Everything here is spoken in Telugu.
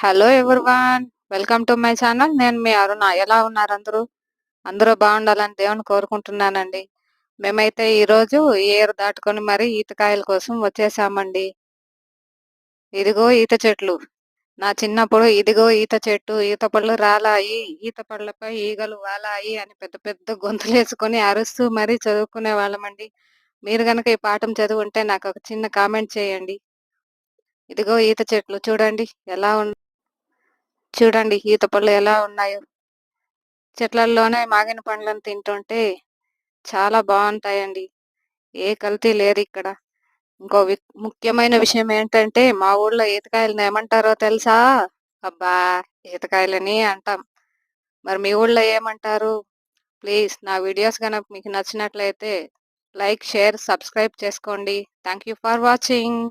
Hello everyone welcome to my channel నేను మీ అరుణ. ఎలా ఉన్నారు అందరూ? అందరూ బాగుండాలని దేవుని కోరుకుంటున్నానండి. మేమైతే ఈరోజు ఏరు దాటుకొని మరి ఈతకాయల కోసం వచ్చేసామండి. ఇదిగో ఈత చెట్లు. నా చిన్నప్పుడు ఇదిగో ఈత చెట్టు ఈత పళ్ళు రాలాయి ఈత పళ్ళపై ఈగలు వాలాయి అని పెద్ద పెద్ద గొంతులు వేసుకొని అరుస్తూ మరీ చదువుకునే వాళ్ళమండి. మీరు కనుక ఈ పాఠం చదువుంటే నాకు ఒక చిన్న కామెంట్ చేయండి. ఇదిగో ఈత చెట్లు చూడండి. ఎలా ఉంది చూడండి ఈత పళ్ళు ఎలా ఉన్నాయో. చెట్లల్లోనే మాగిన పండ్లను తింటుంటే చాలా బాగుంటాయండి. ఏ కల్తీ లేదు ఇక్కడ. ఇంకో వి- ముఖ్యమైన విషయం ఏంటంటే మా ఊళ్ళో ఈతకాయలను ఏమంటారో తెలుసా? అబ్బా! ఈతకాయలని అంటాం. మరి మీ ఊళ్ళో ఏమంటారు? ప్లీజ్ నా వీడియోస్ కనుక మీకు నచ్చినట్లయితే లైక్ షేర్ సబ్స్క్రైబ్ చేసుకోండి. Thank you for watching.